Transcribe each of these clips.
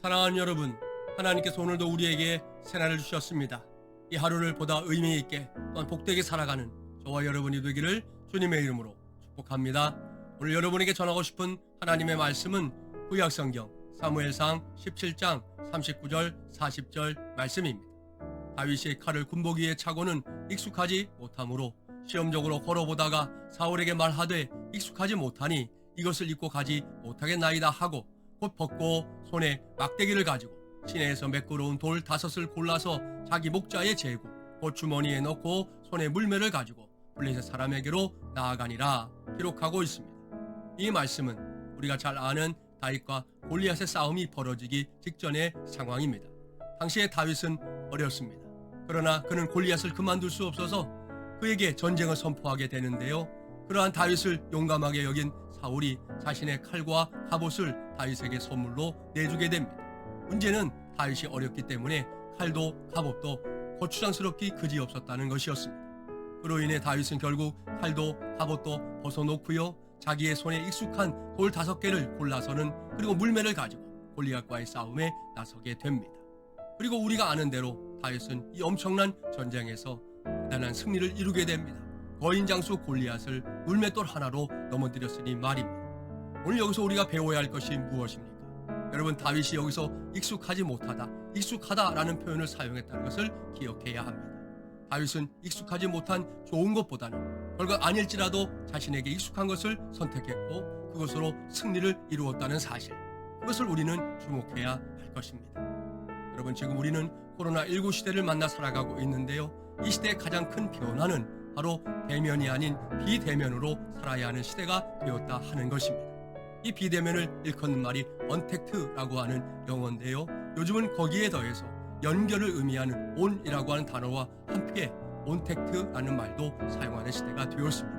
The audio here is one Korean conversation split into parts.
사랑하는 여러분, 하나님께서 오늘도 우리에게 새날을 주셨습니다. 이 하루를 보다 의미 있게 또한 복되게 살아가는 저와 여러분이 되기를 주님의 이름으로 축복합니다. 오늘 여러분에게 전하고 싶은 하나님의 말씀은 구약성경 사무엘상 17장 39절 40절 말씀입니다. 다윗이 칼을 군복 위에 차고는 익숙하지 못하므로 시험적으로 걸어보다가 사울에게 말하되 익숙하지 못하니 이것을 입고 가지 못하겠나이다 하고 곧 벗고 손에 막대기를 가지고 시내에서 매끄러운 돌 다섯을 골라서 자기 목자에 재고 곧 주머니에 넣고 손에 물매를 가지고 블레셋 사람에게로 나아가니라 기록하고 있습니다. 이 말씀은 우리가 잘 아는 다윗과 골리앗의 싸움이 벌어지기 직전의 상황입니다. 당시에 다윗은 어렸습니다. 그러나 그는 골리앗을 그만둘 수 없어서 그에게 전쟁을 선포하게 되는데요. 그러한 다윗을 용감하게 여긴 사울이 자신의 칼과 갑옷을 다윗에게 선물로 내주게 됩니다. 문제는 다윗이 어렸기 때문에 칼도 갑옷도 거추장스럽기 그지없었다는 것이었습니다. 그로 인해 다윗은 결국 칼도 갑옷도 벗어놓고요. 자기의 손에 익숙한 돌 다섯 개를 골라서는 그리고 물매를 가지고 골리앗과의 싸움에 나서게 됩니다. 그리고 우리가 아는 대로 다윗은 이 엄청난 전쟁에서 대단한 승리를 이루게 됩니다. 거인 장수 골리앗을 물맷돌 하나로 넘어뜨렸으니 말입니다. 오늘 여기서 우리가 배워야 할 것이 무엇입니까? 여러분 다윗이 여기서 익숙하지 못하다, 익숙하다라는 표현을 사용했다는 것을 기억해야 합니다. 다윗은 익숙하지 못한 좋은 것보다는 별것 아닐지라도 자신에게 익숙한 것을 선택했고 그것으로 승리를 이루었다는 사실. 그것을 우리는 주목해야 할 것입니다. 여러분 지금 우리는 코로나19 시대를 만나 살아가고 있는데요. 이 시대의 가장 큰 변화는 바로 대면이 아닌 비대면으로 살아야 하는 시대가 되었다 하는 것입니다. 이 비대면을 일컫는 말이 언택트라고 하는 영어인데요. 요즘은 거기에 더해서 연결을 의미하는 온이라고 하는 단어와 함께 온택트라는 말도 사용하는 시대가 되었습니다.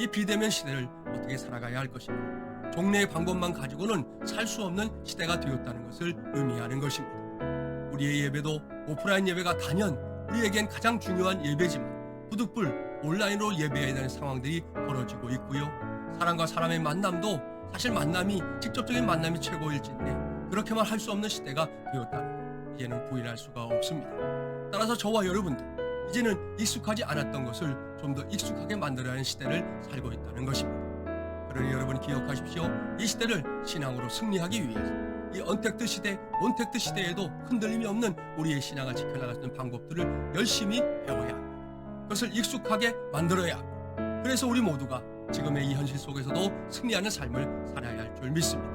이 비대면 시대를 어떻게 살아가야 할 것인가? 종래의 방법만 가지고는 살 수 없는 시대가 되었다는 것을 의미하는 것입니다. 우리의 예배도 오프라인 예배가 단연 우리에겐 가장 중요한 예배지만 부득불 온라인으로 예배해야 되는 상황들이 벌어지고 있고요. 사람과 사람의 만남도 사실 만남이 직접적인 만남이 최고일진데 그렇게만 할 수 없는 시대가 되었다는 것 이제는 부인할 수가 없습니다. 따라서 저와 여러분도 이제는 익숙하지 않았던 것을 좀 더 익숙하게 만들어야 하는 시대를 살고 있다는 것입니다. 그러니 여러분 기억하십시오. 이 시대를 신앙으로 승리하기 위해서 이 언택트 시대, 온택트 시대에도 흔들림이 없는 우리의 신앙을 지켜나갈 수 있는 방법들을 열심히 배워야 합니다. 그것을 익숙하게 만들어야. 그래서 우리 모두가 지금의 이 현실 속에서도 승리하는 삶을 살아야 할 줄 믿습니다.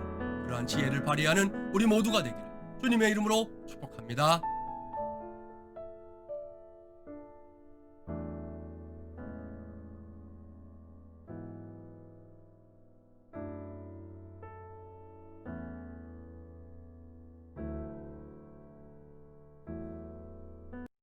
그러한 지혜를 발휘하는 우리 모두가 되기를 주님의 이름으로 축복합니다.